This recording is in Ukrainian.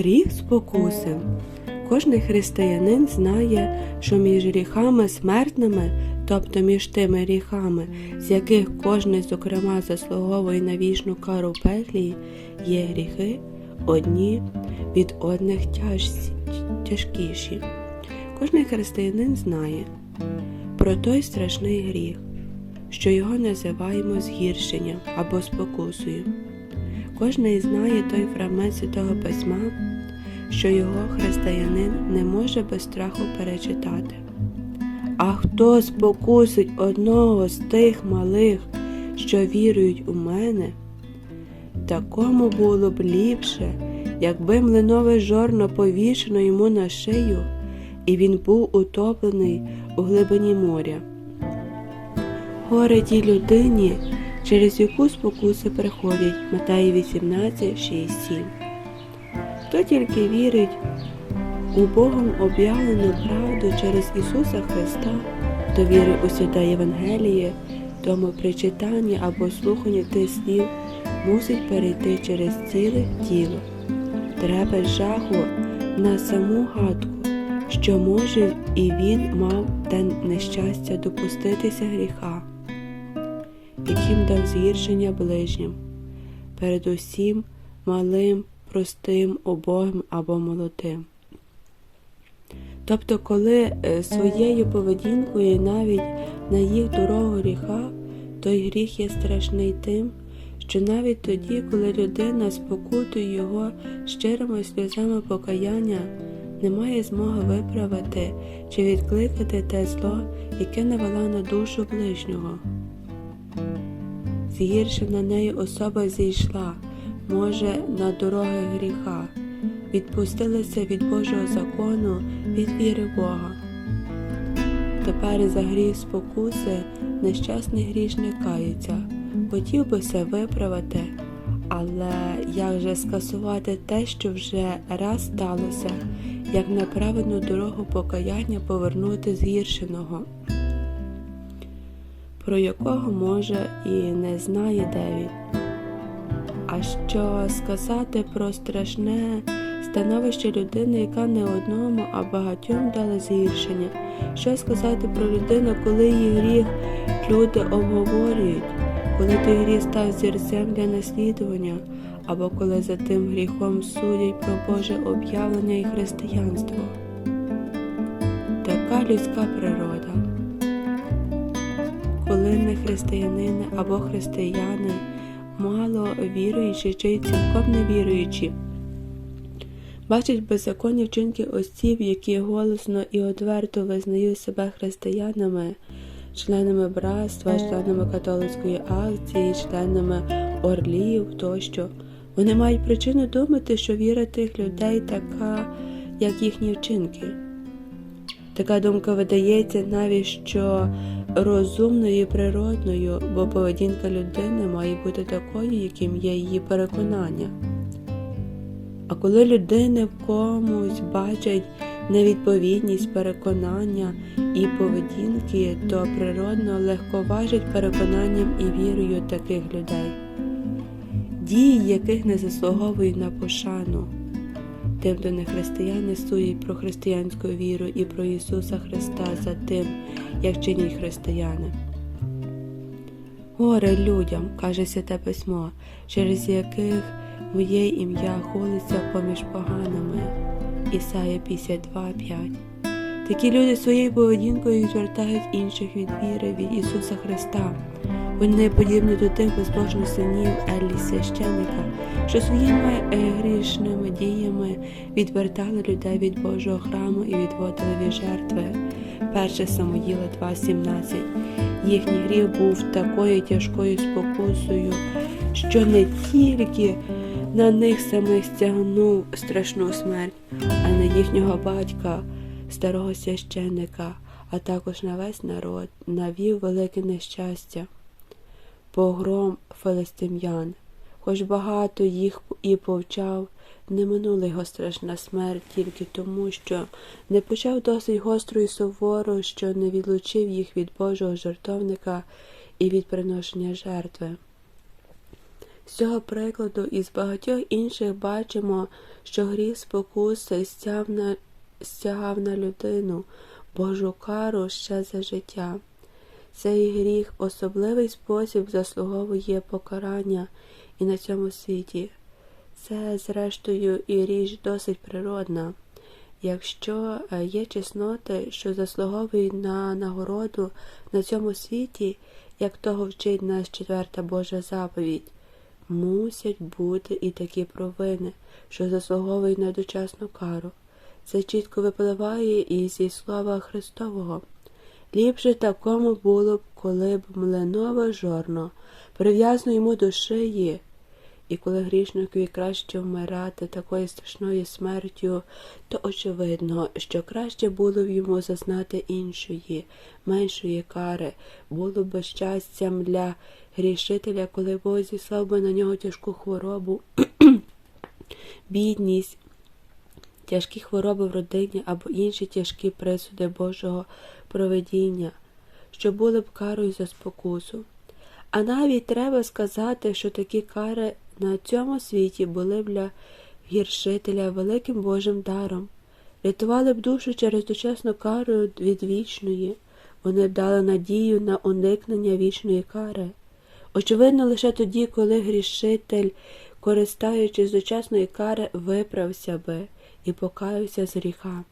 Гріх спокуси. Кожний християнин знає, що між гріхами смертними, тобто між тими гріхами, з яких кожний, зокрема, заслуговує на вічну кару пеклі, є гріхи одні від одних тяж... тяжкіші. Кожний християнин знає про той страшний гріх, що його називаємо згіршенням або спокусою. Кожний знає той фрагмент Святого Письма, що його християнин не може без страху перечитати. А хто спокусить одного з тих малих, що вірують у мене, такому було б ліпше, якби млинове жорно повішено йому на шию, і він був утоплений у глибині моря. Горе тій людині, через яку спокуси приходять Матеї 18, 6, 7. Хто тільки вірить у Богом об'явлену правду через Ісуса Христа, хто вірить у святе Євангеліє, тому при читанні або слуханні тих слів мусить перейти через ціле тіло. Треба жаху на саму гадку, що може і він мав те нещастя допуститися гріха, яким дав згіршення ближнім, передусім малим, простим, убогим або молодим. Тобто, коли е, своєю поведінкою навіть на їх дорогу гріха, той гріх є страшний тим, що навіть тоді, коли людина спокутує його щирими сльозами покаяння, не має змоги виправити чи відкликати те зло, яке навела на душу ближнього. Згіршена нею особа зійшла, може, на дороги гріха, відпустилася від Божого закону, від віри Бога. Тепер за гріх спокуси нещасний грішник кається, хотів би все виправити, але як же скасувати те, що вже раз сталося, як на правильну дорогу покаяння повернути згіршеного, про якого може і не знає де він. Що сказати про страшне становище людини, яка не одному, а багатьом дала згіршення? Що сказати про людину, коли її гріх люди обговорюють, коли той гріх став зірцем для наслідування, або коли за тим гріхом судять про Боже об'явлення і християнство? Така людська природа. Коли не християнини або християни, мало віруючі чи цілком не віруючі, бачать беззаконні вчинки осіб, які голосно і одверто визнають себе християнами, членами братства, членами католицької акції, членами орлів тощо. Вони мають причину думати, що віра тих людей така, як їхні вчинки. Така думка видається навіть що розумною і природною, бо поведінка людини має бути такою, яким є її переконання. А коли людини в комусь бачать невідповідність переконання і поведінки, то природно легковажать переконанням і вірою таких людей, дії яких не заслуговують на пошану. Тим, хто не християни сують про християнську віру і про Ісуса Христа за тим, як чинні християни. Горе людям, каже Святе Письмо, через яких моє ім'я холиться поміж поганими. Ісая 52,5 Такі люди своєю поведінкою відвертають інших від віри від Ісуса Христа. Вони подібні до тих безбожних синів Еллі священника, що своїми грішними діями відвертали людей від Божого храму і відводили від жертви. 1 Самоїла 2,17 Їхній гріх був такою тяжкою спокусою, що не тільки на них самих стягнув страшну смерть, а на їхнього батька, старого священника, а також на весь народ навів велике нещастя погром филистим'ян, хоч багато їх і повчав, не минула його страшна смерть тільки тому, що не почав досить гостро і суворо, що не відлучив їх від Божого жертовника і від приношення жертви. З цього прикладу і з багатьох інших бачимо, що гріх спокуси стяг на, стягав на людину Божу кару ще за життя. Цей гріх особливий спосіб заслуговує покарання і на цьому світі. Це, зрештою, і річ досить природна. Якщо е, є чесноти, що заслуговують на нагороду на цьому світі, як того вчить нас четверта Божа заповідь, мусять бути і такі провини, що заслуговують на дочасну кару. Це чітко випливає і зі слова Христового. Ліпше такому було б, коли б млинове жорно прив'язано йому до шиї, і коли грішникові краще вмирати такою страшною смертю, то очевидно, що краще було б йому зазнати іншої, меншої кари, було б щастям для грішителя, коли Бог зіслав би на нього тяжку хворобу, бідність, тяжкі хвороби в родині або інші тяжкі присуди Божого проведіння, що були б карою за спокусу. А навіть треба сказати, що такі кари на цьому світі були б для гіршителя великим Божим даром, рятували б душу через дочасну кару від вічної, вони б дали надію на уникнення вічної кари. Очевидно, лише тоді, коли грішитель, користаючись дочасної кари, виправся би і покаюся з гріха.